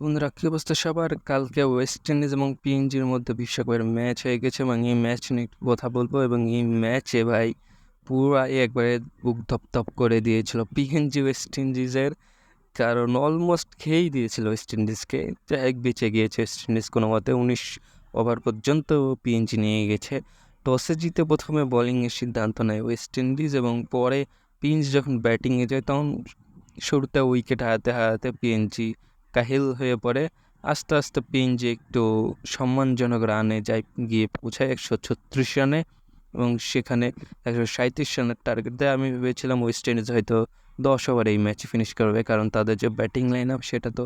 বন্ধুরা, কী অবস্থা সবার? কালকে ওয়েস্ট ইন্ডিজ এবং পিএনজির মধ্যে বিশ্বকাপের ম্যাচ হয়ে গেছে এবং এই ম্যাচ নিয়ে একটু কথা বলব এবং এই ম্যাচে ভাই পুরাই একবারে বুক ধপধপ করে দিয়েছিল। পিএনজি ওয়েস্ট ইন্ডিজের কারণ অলমোস্ট খেয়েই দিয়েছিল ওয়েস্ট ইন্ডিজকে হোক বেঁচে গিয়েছে ওয়েস্ট ইন্ডিজ কোনো মতে, উনিশ ওভার পর্যন্ত পিএনজি নিয়ে গেছে। টসে জিতে প্রথমে বোলিংয়ের সিদ্ধান্ত নেয় ওয়েস্ট ইন্ডিজ এবং পরে পিএনজি যখন ব্যাটিংয়ে যায়, তখন শুরুতে উইকেট হারাতে হারাতে পিএনজি কাহিল হয়ে পড়ে, আস্তে আস্তে পিএনজি একটু সম্মানজনক রানে যায় গিয়ে পৌঁছায় একশো ছত্রিশ রানে এবং সেখানে একশো সাঁত্রিশ রানের টার্গেট দেয়। আমি ভেবেছিলাম ওয়েস্ট ইন্ডিজ হয়তো দশ ওভারে এই ম্যাচ ফিনিশ করবে, কারণ তাদের যে ব্যাটিং লাইন আপ সেটা তো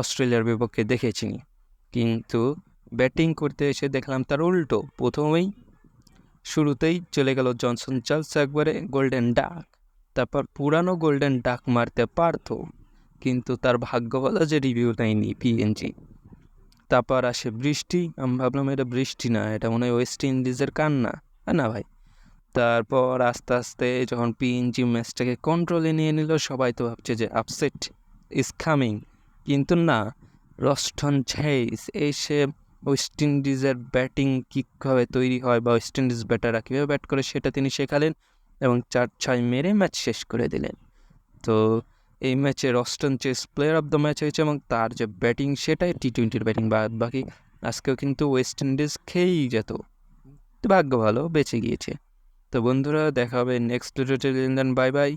অস্ট্রেলিয়ার বিপক্ষে দেখেছি কিন্তু ব্যাটিং করতে এসে দেখলাম তার উল্টো, প্রথমেই শুরুতেই চলে গেল জনসন চার্লস একবারে গোল্ডেন ডাক তারপর পুরানো গোল্ডেন ডাক মারতে পারতো। কিন্তু তার ভাগ্য ভালো যে রিভিউ নেয়নি পিএনজি তারপর আসে বৃষ্টি, আমি ভাবলাম এটা বৃষ্টি না, এটা মনে হয় ওয়েস্ট ইন্ডিজের কান্না আর না ভাই? তারপর আস্তে আস্তে যখন পিএনজি ম্যাচটাকে কন্ট্রোলে নিয়ে নিল, সবাই তো ভাবছে যে আপসেট ইজ কামিং কিন্তু না রস্টন ছেইস এসে ওয়েস্ট ইন্ডিজের ব্যাটিং কীভাবে তৈরি হয় বা ওয়েস্ট ইন্ডিজ ব্যাটাররা কীভাবে ব্যাট করে সেটা তিনি শেখালেন এবং চার ছয় মেরে ম্যাচ শেষ করে দিলেন। তো এই ম্যাচে Roston Chase player of the match হয়েছে এবং তার যে ব্যাটিং সেটাই টি টোয়েন্টির ব্যাটিং বাদ বাকি আজকেও কিন্তু ওয়েস্ট ইন্ডিজ খেয়েই যেত। ভাগ্য ভালো, বেঁচে গিয়েছে। তো বন্ধুরা, দেখা হবে নেক্সট ভিডিওতে বাই বাই